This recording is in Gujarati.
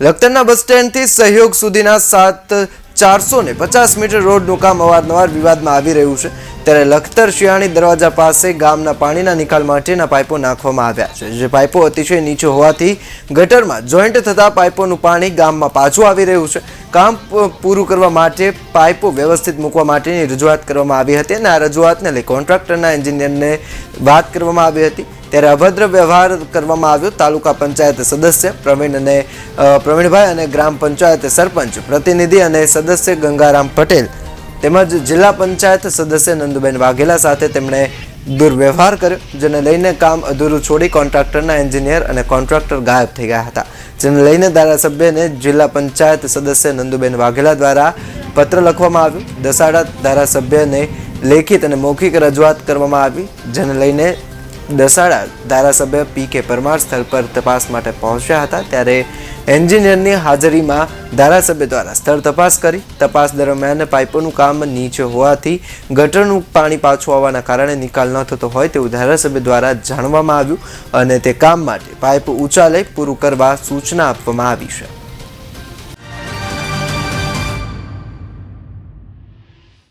લખતરના બસ સ્ટેન્ડથી સહયોગ સુધીના સાત, ચારસો ને પચાસ મીટર રોડનું કામ અવારનવાર વિવાદમાં આવી રહ્યું છે. ત્યારે લખતર શિયાળી દરવાજા પાસે ગામના પાણીના નિકાલ માટેના પાઇપો નાખવામાં આવ્યા છે. જે પાઇપો અતિશય નીચે હોવાથી ગટરમાં જોઈન્ટ થતા પાઇપોનું પાણી ગામમાં પાછું આવી રહ્યું છે. કામ પૂરું કરવા માટે પાઇપો વ્યવસ્થિત મૂકવા માટેની રજૂઆત કરવામાં આવી હતી અને આ રજૂઆતને લઈ કોન્ટ્રાક્ટરના એન્જિનિયરને વાત કરવામાં આવી હતી. ત્યારે અભદ્ર વ્યવહાર કરવામાં આવ્યો. તાલુકા પંચાયત સદસ્ય પ્રવીણ અને પ્રવીણભાઈ અને ગ્રામ પંચાયત સરપંચ પ્રતિનિધિ અને સદસ્ય ગંગારામ પટેલ તેમજ જિલ્લા પંચાયત સદસ્ય નંદુબેન વાઘેલા સાથે તેમણે દુર્વ્યવહાર કર્યો, જેને લઈને કામ અધૂરું છોડી કોન્ટ્રાક્ટરના એન્જિનિયર અને કોન્ટ્રાક્ટર ગાયબ થઈ ગયા હતા. જેને લઈને ધારાસભ્યને જિલ્લા પંચાયત સદસ્ય નંદુબેન વાઘેલા દ્વારા પત્ર લખવામાં આવ્યું. દસાડા ધારાસભ્યને લેખિત અને મૌખિક રજૂઆત કરવામાં આવી, જેને લઈને દસાડા ધારાસભ્ય પી કે પરમાર સ્થળ પર તપાસ માટે પહોંચ્યા હતા ત્યારે એન્જિનિયરની હાજરીમાં ધારાસભ્ય દ્વારા સ્થળ તપાસ કરી. તપાસ દરમિયાન પાઇપોનું કામ નીચે હોવાથી ગટરનું પાણી પાછું આવવાના કારણે નિકાલ ન થતો હોય તેવું ધારાસભ્ય દ્વારા જાણવામાં આવ્યું અને તે કામ માટે પાઇપ ઊંચા લઈ પૂરું કરવા સૂચના આપવામાં આવી છે.